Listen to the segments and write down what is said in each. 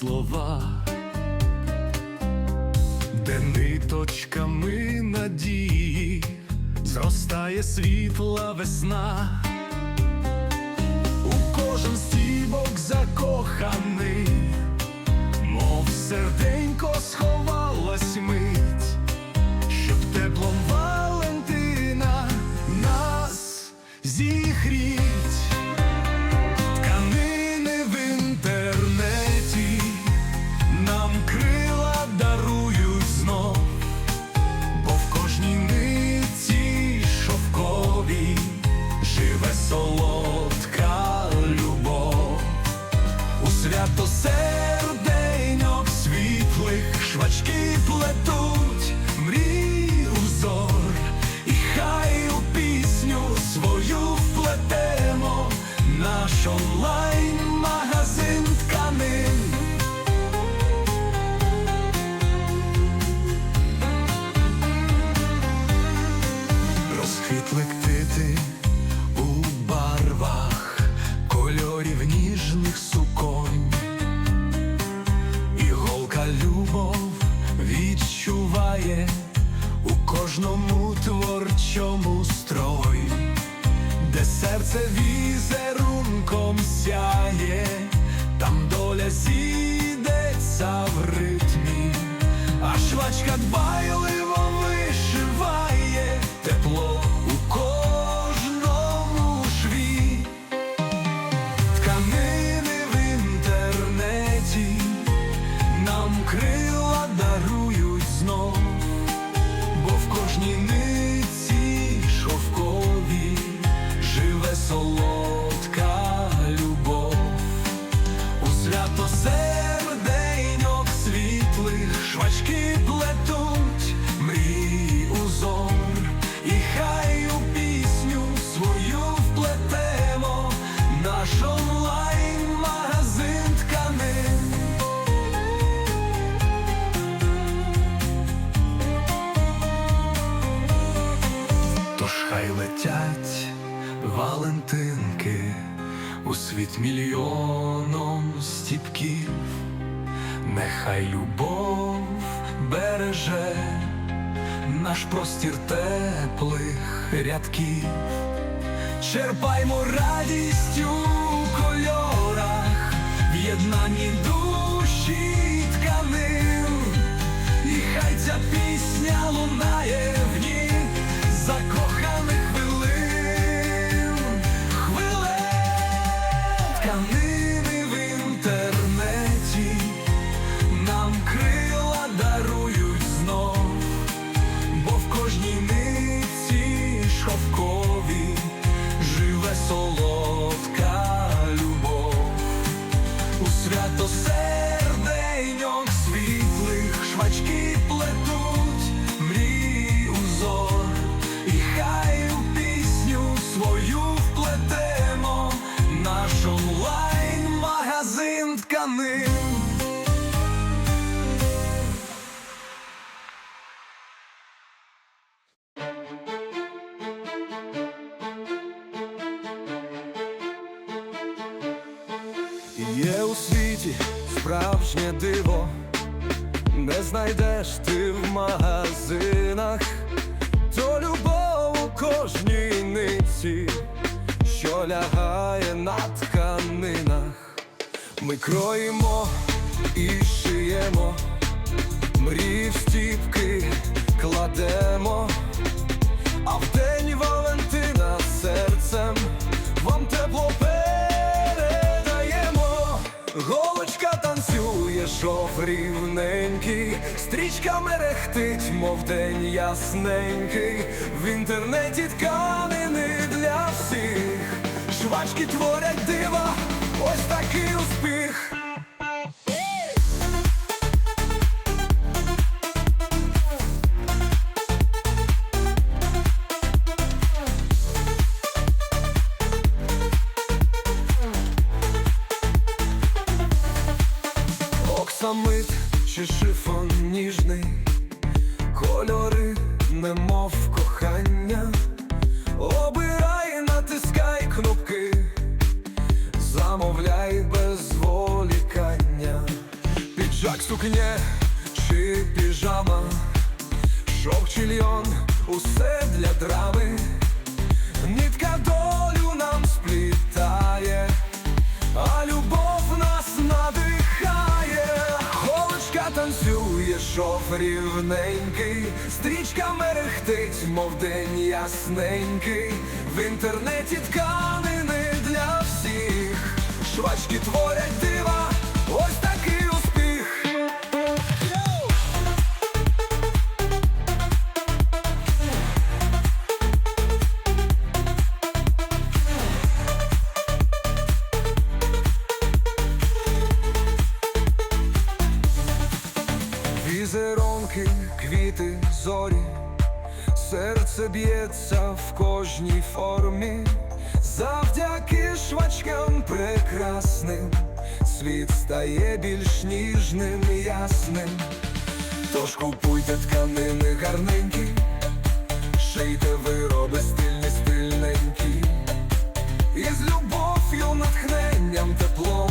слова, де ниточками надії зростає світла весна, у кожен стібок закоханий, мов серденько кожному творчому строї, де серце візерунком сяє, там доля зійдеться в ритмі, а швачка дбайливо Валентинки у світ мільйоном стіпків, нехай любов береже наш простір теплих рядків, черпаймо радість у кольорах, в єднанні душі справжнє диво, не знайдеш ти в магазинах, то любов у кожній ниці, що лягає на тканинах. Ми кроїмо і шиємо, мрії в стіпки кладемо, а в день Валентина серцем вам тепло передаємо. Голочка танцює, шов рівненький, стрічка мерехтить, мов день ясненький. В інтернеті тканини для всіх, швачки творять дива, ось такий успіх. Оксамит чи шифон ніжний, кольори, немов кохання, обирай, натискай кнопки, замовляй без зволікання, Піджак сукне чи піжама, шовк чи льон, усе для драми, нитка долю нам сплітає, а танцює, рівненький, стрічка мерехтить, мов день ясненький, в інтернеті тканини для всіх, швачки творять серце б'ється в кожній формі, завдяки швачкам прекрасним, світ стає більш ніжним, ясним. Тож купуйте тканини гарненькі, шийте вироби стильні, стильненькі, і з любов'ю, натхненням, теплом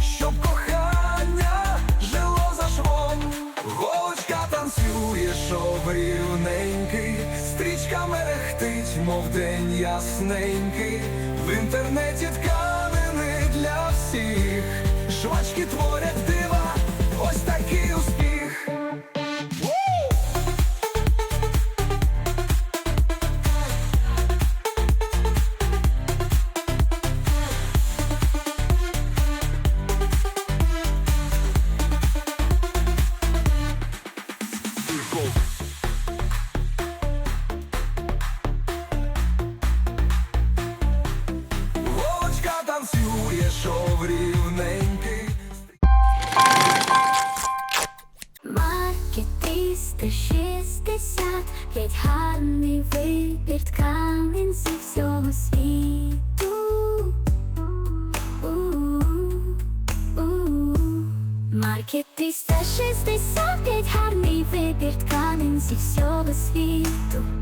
щоб кохання жило за швом. Голочка танцює, стрічка мерехтить, мов день ясненький. В інтернеті тканини для всіх, швачки творять всього світу. У-у-у. Марки 360, геть гарний вибір тканин зі всього світу.